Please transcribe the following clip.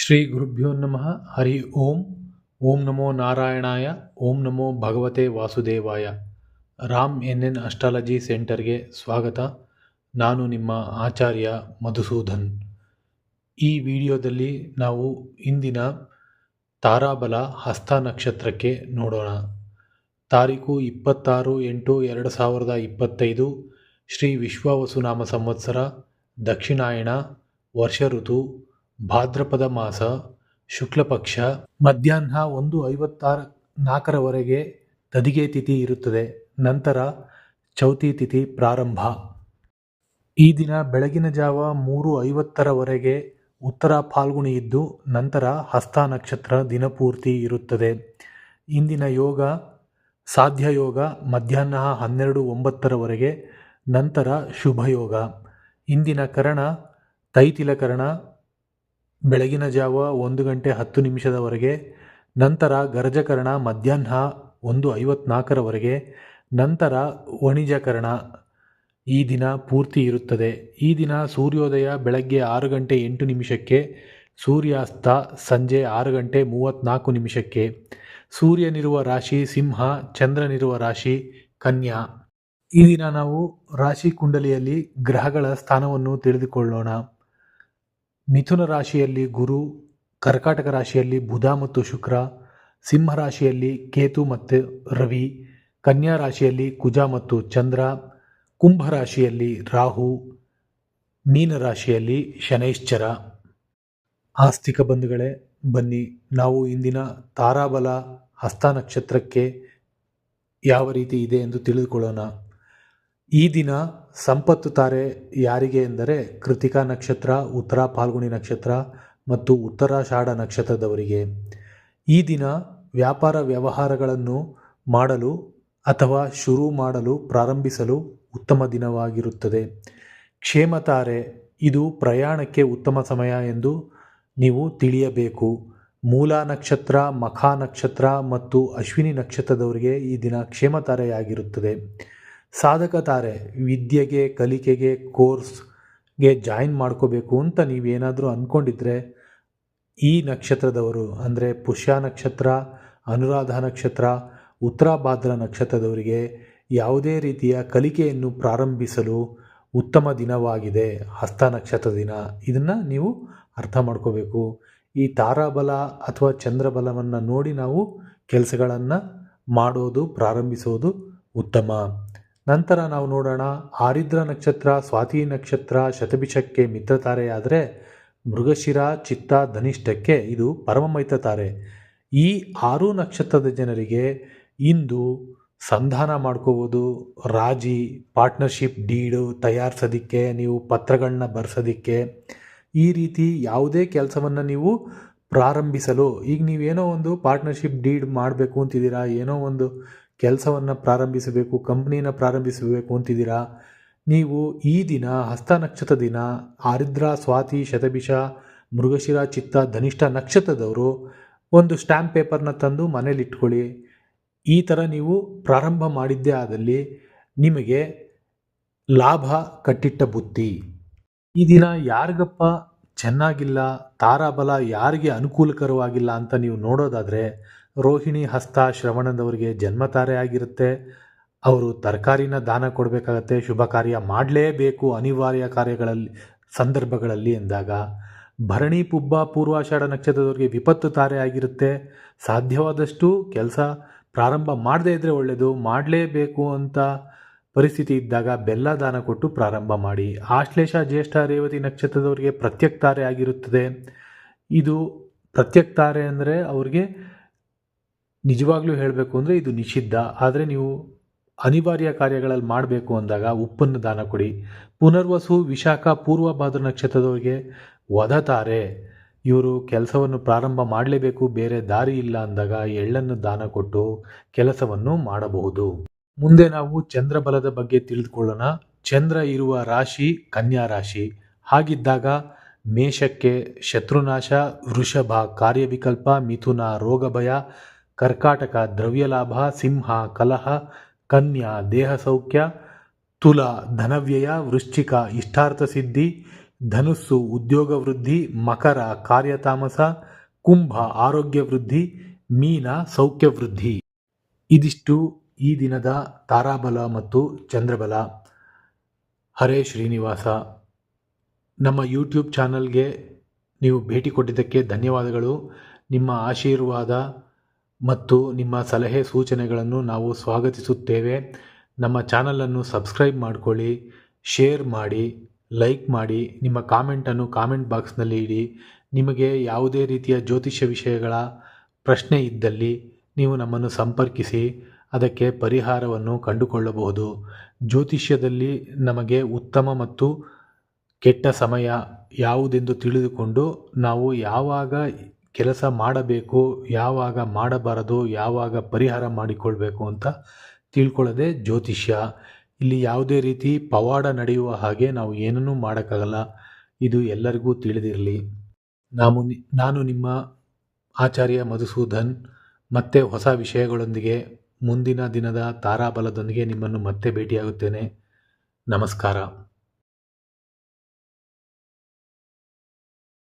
ಶ್ರೀ ಗುರುಭ್ಯೋ ನಮಃ. ಹರಿ ಓಂ. ಓಂ ನಮೋ ನಾರಾಯಣಾಯ. ಓಂ ನಮೋ ಭಗವತೆ ವಾಸುದೇವಾಯ. ರಾಮ್ ಎನ್ ಎನ್ ಅಸ್ಟ್ರಾಲಜಿ ಸೆಂಟರ್ಗೆ ಸ್ವಾಗತ. ನಾನು ನಿಮ್ಮ ಆಚಾರ್ಯ ಮಧುಸೂದನ್. ಈ ವಿಡಿಯೋದಲ್ಲಿ ನಾವು ಇಂದಿನ ತಾರಾಬಲ ಹಸ್ತ ನಕ್ಷತ್ರಕ್ಕೆ ನೋಡೋಣ. ತಾರೀಕು ಇಪ್ಪತ್ತಾರು ಎಂಟು ಎರಡು ಸಾವಿರದ ಇಪ್ಪತ್ತೈದು, ಶ್ರೀ ವಿಶ್ವವಸುನಾಮ ಸಂವತ್ಸರ, ದಕ್ಷಿಣಾಯಣ, ವರ್ಷ ಋತು ಭಾದ್ರಪದ ಮಾಸ ಶುಕ್ಲಪಕ್ಷ ಮಧ್ಯಾಹ್ನ ಒಂದು ಐವತ್ತಾರು ನಾಲ್ಕರವರೆಗೆ ತದಿಗೆ ತಿಥಿ ಇರುತ್ತದೆ. ನಂತರ ಚೌತಿ ತಿಥಿ ಪ್ರಾರಂಭ. ಈ ದಿನ ಬೆಳಗಿನ ಜಾವ ಮೂರು ಐವತ್ತರವರೆಗೆ ಉತ್ತರ ಫಾಲ್ಗುಣಿ ಇದ್ದು, ನಂತರ ಹಸ್ತ ನಕ್ಷತ್ರ ದಿನಪೂರ್ತಿ ಇರುತ್ತದೆ. ಇಂದಿನ ಯೋಗ, ಸಾಧ್ಯ ಯೋಗ, ಮಧ್ಯಾಹ್ನ ಹನ್ನೆರಡು ಒಂಬತ್ತರವರೆಗೆ, ನಂತರ ಶುಭ ಯೋಗ. ಇಂದಿನ ಕರಣ ತೈತಿಲಕರಣ ಬೆಳಗಿನ ಜಾವ ಒಂದು ಗಂಟೆ ಹತ್ತು ನಿಮಿಷದವರೆಗೆ, ನಂತರ ಗರಜಕರಣ ಮಧ್ಯಾಹ್ನ ಒಂದು ಐವತ್ನಾಲ್ಕರವರೆಗೆ, ನಂತರ ವಣಿಜಕರಣ. ಈ ದಿನ ಪೂರ್ತಿ ಇರುತ್ತದೆ. ಈ ದಿನ ಸೂರ್ಯೋದಯ ಬೆಳಗ್ಗೆ ಆರು ಗಂಟೆ ಎಂಟು ನಿಮಿಷಕ್ಕೆ, ಸೂರ್ಯಾಸ್ತ ಸಂಜೆ ಆರು ಗಂಟೆ ಮೂವತ್ತ್ನಾಲ್ಕು ನಿಮಿಷಕ್ಕೆ. ಸೂರ್ಯನಿರುವ ರಾಶಿ ಸಿಂಹ, ಚಂದ್ರನಿರುವ ರಾಶಿ ಕನ್ಯಾ. ಈ ದಿನ ನಾವು ರಾಶಿ ಕುಂಡಲಿಯಲ್ಲಿ ಗ್ರಹಗಳ ಸ್ಥಾನವನ್ನು ತಿಳಿದುಕೊಳ್ಳೋಣ. ಮಿಥುನ ರಾಶಿಯಲ್ಲಿ ಗುರು, ಕರ್ಕಾಟಕ ರಾಶಿಯಲ್ಲಿ ಬುಧ ಮತ್ತು ಶುಕ್ರ, ಸಿಂಹ ರಾಶಿಯಲ್ಲಿ ಕೇತು ಮತ್ತು ರವಿ, ಕನ್ಯಾ ರಾಶಿಯಲ್ಲಿ ಕುಜ ಮತ್ತು ಚಂದ್ರ, ಕುಂಭ ರಾಶಿಯಲ್ಲಿ ರಾಹು, ಮೀನ ರಾಶಿಯಲ್ಲಿ ಶನೈಶ್ಚರ. ಆಸ್ತಿಕ ಬಂಧುಗಳೇ, ಬನ್ನಿ, ನಾವು ಇಂದಿನ ತಾರಾಬಲ ಹಸ್ತ ನಕ್ಷತ್ರಕ್ಕೆ ಯಾವ ರೀತಿ ಇದೆ ಎಂದು ತಿಳಿದುಕೊಳ್ಳೋಣ. ಈ ದಿನ ಸಂಪತ್ತು ತಾರೆ ಯಾರಿಗೆ ಎಂದರೆ ಕೃತಿಕಾ ನಕ್ಷತ್ರ, ಉತ್ತರ ಫಾಲ್ಗುಣಿ ನಕ್ಷತ್ರ ಮತ್ತು ಉತ್ತರಾಷಾಢ ನಕ್ಷತ್ರದವರಿಗೆ. ಈ ದಿನ ವ್ಯಾಪಾರ ವ್ಯವಹಾರಗಳನ್ನು ಮಾಡಲು ಅಥವಾ ಶುರು ಮಾಡಲು ಪ್ರಾರಂಭಿಸಲು ಉತ್ತಮ ದಿನವಾಗಿರುತ್ತದೆ. ಕ್ಷೇಮತಾರೆ ಇದು ಪ್ರಯಾಣಕ್ಕೆ ಉತ್ತಮ ಸಮಯ ಎಂದು ನೀವು ತಿಳಿಯಬೇಕು. ಮೂಲ ನಕ್ಷತ್ರ, ಮಖಾ ನಕ್ಷತ್ರ ಮತ್ತು ಅಶ್ವಿನಿ ನಕ್ಷತ್ರದವರಿಗೆ ಈ ದಿನ ಕ್ಷೇಮತಾರೆಯಾಗಿರುತ್ತದೆ ಸಾಧಕ ತಾರೆ ವಿದ್ಯೆಗೆ, ಕಲಿಕೆಗೆ, ಕೋರ್ಸ್ಗೆ ಜಾಯಿನ್ ಮಾಡ್ಕೋಬೇಕು ಅಂತ ನೀವೇನಾದರೂ ಅಂದ್ಕೊಂಡಿದ್ರೆ ಈ ನಕ್ಷತ್ರದವರು ಅಂದರೆ ಪುಷ್ಯ ನಕ್ಷತ್ರ, ಅನುರಾಧ ನಕ್ಷತ್ರ, ಉತ್ತರಾಭಾದ್ರ ನಕ್ಷತ್ರದವರಿಗೆ ಯಾವುದೇ ರೀತಿಯ ಕಲಿಕೆಯನ್ನು ಪ್ರಾರಂಭಿಸಲು ಉತ್ತಮ ದಿನವಾಗಿದೆ ಹಸ್ತ ನಕ್ಷತ್ರ ದಿನ. ಇದನ್ನು ನೀವು ಅರ್ಥ ಮಾಡ್ಕೋಬೇಕು. ಈ ತಾರಾಬಲ ಅಥವಾ ಚಂದ್ರಬಲವನ್ನು ನೋಡಿ ನಾವು ಕೆಲಸಗಳನ್ನು ಮಾಡೋದು, ಪ್ರಾರಂಭಿಸೋದು ಉತ್ತಮ. ನಂತರ ನಾವು ನೋಡೋಣ ಆರಿದ್ರ ನಕ್ಷತ್ರ, ಸ್ವಾತಿ ನಕ್ಷತ್ರ, ಶತಭಿಷಕ್ಕೆ ಮಿತ್ರತಾರೆಯಾದರೆ ಮೃಗಶಿರ, ಚಿತ್ತ, ಧನಿಷ್ಠಕ್ಕೆ ಇದು ಪರಮಮೈತ್ರ ತಾರೆ. ಈ ಆರು ನಕ್ಷತ್ರದ ಜನರಿಗೆ ಇಂದು ಸಂಧಾನ ಮಾಡ್ಕೋಬೋದು. ರಾಜಿ, ಪಾರ್ಟ್ನರ್ಶಿಪ್ ಡೀಡು ತಯಾರಿಸೋದಿಕ್ಕೆ, ನೀವು ಪತ್ರಗಳನ್ನ ಬರೆಸೋದಕ್ಕೆ. ಈ ರೀತಿ ಯಾವುದೇ ಕೆಲಸವನ್ನು ನೀವು ಪ್ರಾರಂಭಿಸಲು, ಈಗ ನೀವೇನೋ ಒಂದು ಪಾರ್ಟ್ನರ್ಶಿಪ್ ಡೀಡ್ ಮಾಡಬೇಕು ಅಂತಿದ್ದೀರಾ, ಏನೋ ಒಂದು ಕೆಲಸವನ್ನು ಪ್ರಾರಂಭಿಸಬೇಕು ಕಂಪ್ನಿನ ಪ್ರಾರಂಭಿಸಬೇಕು ಅಂತಿದ್ದೀರಾ? ನೀವು ಈ ದಿನ ಹಸ್ತ ನಕ್ಷತ್ರ ದಿನ, ಆರಿದ್ರ, ಸ್ವಾತಿ, ಶತಭಿಷ, ಮೃಗಶಿರ, ಚಿತ್ತ, ಧನಿಷ್ಠ ನಕ್ಷತ್ರದವರು ಒಂದು ಸ್ಟ್ಯಾಂಪ್ ಪೇಪರ್ನ ತಂದು ಮನೇಲಿ ಇಟ್ಕೊಳ್ಳಿ. ಈ ಥರ ನೀವು ಪ್ರಾರಂಭ ಮಾಡಿದ್ದೇ ಆದಲ್ಲಿ ನಿಮಗೆ ಲಾಭ ಕಟ್ಟಿಟ್ಟ ಬುದ್ಧಿ. ಈ ದಿನ ಯಾರಿಗಪ್ಪ ಚೆನ್ನಾಗಿಲ್ಲ, ತಾರಾಬಲ ಯಾರಿಗೆ ಅನುಕೂಲಕರವಾಗಿಲ್ಲ ಅಂತ ನೀವು ನೋಡೋದಾದರೆ ರೋಹಿಣಿ ಹಸ್ತ ಶ್ರವಣದವರಿಗೆ ಜನ್ಮತಾರೆ ಆಗಿರುತ್ತೆ. ಅವರು ತರಕಾರಿನ ದಾನ ಕೊಡಬೇಕಾಗತ್ತೆ, ಶುಭ ಕಾರ್ಯ ಮಾಡಲೇಬೇಕು ಅನಿವಾರ್ಯ ಕಾರ್ಯಗಳಲ್ಲಿ, ಸಂದರ್ಭಗಳಲ್ಲಿ ಎಂದಾಗ. ಭರಣಿ ಪುಬ್ಬ ಪೂರ್ವಾಷಾಢ ನಕ್ಷತ್ರದವರಿಗೆ ವಿಪತ್ತು ತಾರೆ ಆಗಿರುತ್ತೆ. ಸಾಧ್ಯವಾದಷ್ಟು ಕೆಲಸ ಪ್ರಾರಂಭ ಮಾಡದೇ ಇದ್ದರೆ ಒಳ್ಳೆಯದು ಮಾಡಲೇಬೇಕು ಅಂತ ಪರಿಸ್ಥಿತಿ ಇದ್ದಾಗ ಬೆಲ್ಲ ದಾನ ಕೊಟ್ಟು ಪ್ರಾರಂಭ ಮಾಡಿ. ಆಶ್ಲೇಷ ಜ್ಯೇಷ್ಠ ರೇವತಿ ನಕ್ಷತ್ರದವರಿಗೆ ಪ್ರತ್ಯಕ್ತಾರೆ ಆಗಿರುತ್ತದೆ. ಇದು ಪ್ರತ್ಯಕ್ತಾರೆ ಅಂದರೆ ಅವ್ರಿಗೆ ನಿಜವಾಗ್ಲೂ ಹೇಳಬೇಕು ಅಂದರೆ ಇದು ನಿಷಿದ್ಧ. ಆದರೆ ನೀವು ಅನಿವಾರ್ಯ ಕಾರ್ಯಗಳಲ್ಲಿ ಮಾಡಬೇಕು ಅಂದಾಗ ಉಪ್ಪನ್ನು ದಾನ ಕೊಡಿ. ಪುನರ್ವಸು ವಿಶಾಖ ಪೂರ್ವ ಭಾದ್ರ ನಕ್ಷತ್ರದವರಿಗೆ ವಧತಾರೆ. ಇವರು ಕೆಲಸವನ್ನು ಪ್ರಾರಂಭ ಮಾಡಲೇಬೇಕು, ಬೇರೆ ದಾರಿ ಇಲ್ಲ ಅಂದಾಗ ಎಳ್ಳನ್ನು ದಾನ ಕೊಟ್ಟು ಕೆಲಸವನ್ನು ಮಾಡಬಹುದು. ಮುಂದೆ ನಾವು ಚಂದ್ರಬಲದ ಬಗ್ಗೆ ತಿಳಿದುಕೊಳ್ಳೋಣ. ಚಂದ್ರ ಇರುವ ರಾಶಿ ಕನ್ಯಾ ರಾಶಿ. ಹಾಗಿದ್ದಾಗ ಮೇಷಕ್ಕೆ ಶತ್ರುನಾಶ, ವೃಷಭ ಕಾರ್ಯವಿಕಲ್ಪ, ಮಿಥುನ ರೋಗ ಭಯ ಕರ್ಕಾಟಕ, ದ್ರವ್ಯಲಾಭ, ಸಿಂಹ, ಕಲಹ, ಕನ್ಯಾ, ದೇಹ ಸೌಖ್ಯ, ತುಲ, ಧನವ್ಯಯ, ವೃಶ್ಚಿಕ, ಇಷ್ಟಾರ್ಥ ಸಿದ್ಧಿ, ಧನುಸ್ಸು, ಉದ್ಯೋಗ ವೃದ್ಧಿ, ಮಕರ, ಕಾರ್ಯತಾಮಸ, ಕುಂಭ, ಆರೋಗ್ಯ ವೃದ್ಧಿ, ಮೀನ, ಸೌಖ್ಯ ವೃದ್ಧಿ. ಇದಿಷ್ಟು ಈ ದಿನದ ತಾರಾಬಲ ಮತ್ತು ಚಂದ್ರಬಲ. ಹರೇ ಶ್ರೀನಿವಾಸ. ನಮ್ಮ ಯೂಟ್ಯೂಬ್ ಚಾನಲ್ಗೆ ನೀವು ಭೇಟಿ ಕೊಟ್ಟಿದ್ದಕ್ಕೆ ಧನ್ಯವಾದಗಳು. ನಿಮ್ಮ ಆಶೀರ್ವಾದ ಮತ್ತು ನಿಮ್ಮ ಸಲಹೆ ಸೂಚನೆಗಳನ್ನು ನಾವು ಸ್ವಾಗತಿಸುತ್ತೇವೆ. ನಮ್ಮ ಚಾನಲನ್ನು ಸಬ್ಸ್ಕ್ರೈಬ್ ಮಾಡಿಕೊಳ್ಳಿ, ಶೇರ್ ಮಾಡಿ, ಲೈಕ್ ಮಾಡಿ, ನಿಮ್ಮ ಕಾಮೆಂಟನ್ನು ಕಾಮೆಂಟ್ ಬಾಕ್ಸ್ನಲ್ಲಿ ಇಡಿ. ನಿಮಗೆ ಯಾವುದೇ ರೀತಿಯ ಜ್ಯೋತಿಷ್ಯ ವಿಷಯಗಳ ಪ್ರಶ್ನೆ ಇದ್ದಲ್ಲಿ ನೀವು ನಮ್ಮನ್ನು ಸಂಪರ್ಕಿಸಿ, ಅದಕ್ಕೆ ಪರಿಹಾರವನ್ನು ಕಂಡುಕೊಳ್ಳಬಹುದು. ಜ್ಯೋತಿಷ್ಯದಲ್ಲಿ ನಮಗೆ ಉತ್ತಮ ಮತ್ತು ಕೆಟ್ಟ ಸಮಯ ಯಾವುದೆಂದು ತಿಳಿದುಕೊಂಡು ನಾವು ಯಾವಾಗ ಕೆಲಸ ಮಾಡಬೇಕು, ಯಾವಾಗ ಮಾಡಬಾರದು, ಯಾವಾಗ ಪರಿಹಾರ ಮಾಡಿಕೊಳ್ಬೇಕು ಅಂತ ತಿಳ್ಕೊಳ್ಳೋದೇ ಜ್ಯೋತಿಷ್ಯ. ಇಲ್ಲಿ ಯಾವುದೇ ರೀತಿ ಪವಾಡ ನಡೆಯುವ ಹಾಗೆ ನಾವು ಏನನ್ನೂ ಮಾಡೋಕ್ಕಾಗಲ್ಲ. ಇದು ಎಲ್ಲರಿಗೂ ತಿಳಿದಿರಲಿ. ನಾವು ನಾನು ನಿಮ್ಮ ಆಚಾರ್ಯ ಮಧುಸೂದನ್. ಮತ್ತೆ ಹೊಸ ವಿಷಯಗಳೊಂದಿಗೆ ಮುಂದಿನ ದಿನದ ತಾರಾಬಲದೊಂದಿಗೆ ನಿಮ್ಮನ್ನು ಮತ್ತೆ ಭೇಟಿಯಾಗುತ್ತೇನೆ. ನಮಸ್ಕಾರ.